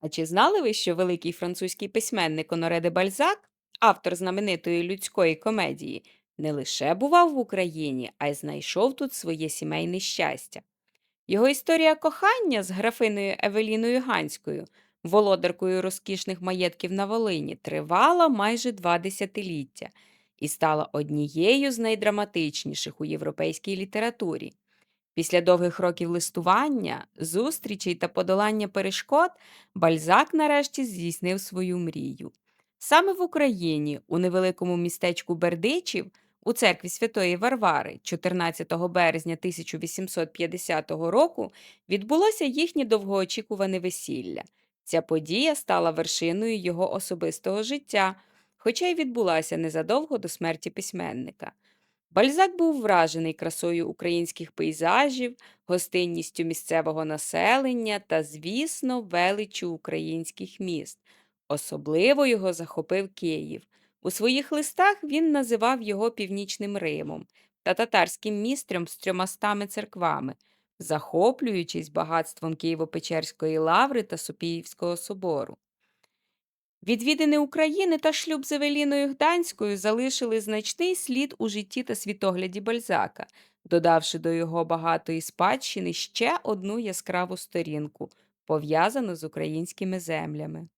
А чи знали ви, що великий французький письменник Оноре де Бальзак, автор знаменитої людської комедії, не лише бував в Україні, а й знайшов тут своє сімейне щастя? Його історія кохання з графиною Евеліною Ганською, володаркою розкішних маєтків на Волині, тривала майже два десятиліття і стала однією з найдраматичніших у європейській літературі. Після довгих років листування, зустрічей та подолання перешкод Бальзак нарешті здійснив свою мрію. Саме в Україні, у невеликому містечку Бердичів, у церкві Святої Варвари, 14 березня 1850 року, відбулося їхнє довгоочікуване весілля. Ця подія стала вершиною його особистого життя, хоча й відбулася незадовго до смерті письменника. Бальзак був вражений красою українських пейзажів, гостинністю місцевого населення та, звісно, величчю українських міст. Особливо його захопив Київ. У своїх листах він називав його Північним Римом та татарським містрем з трьомастами церквами, захоплюючись багатством Києво-Печерської лаври та Софіївського собору. Відвідини України та шлюб з Евеліною Гданською залишили значний слід у житті та світогляді Бальзака, додавши до його багатої спадщини ще одну яскраву сторінку, пов'язану з українськими землями.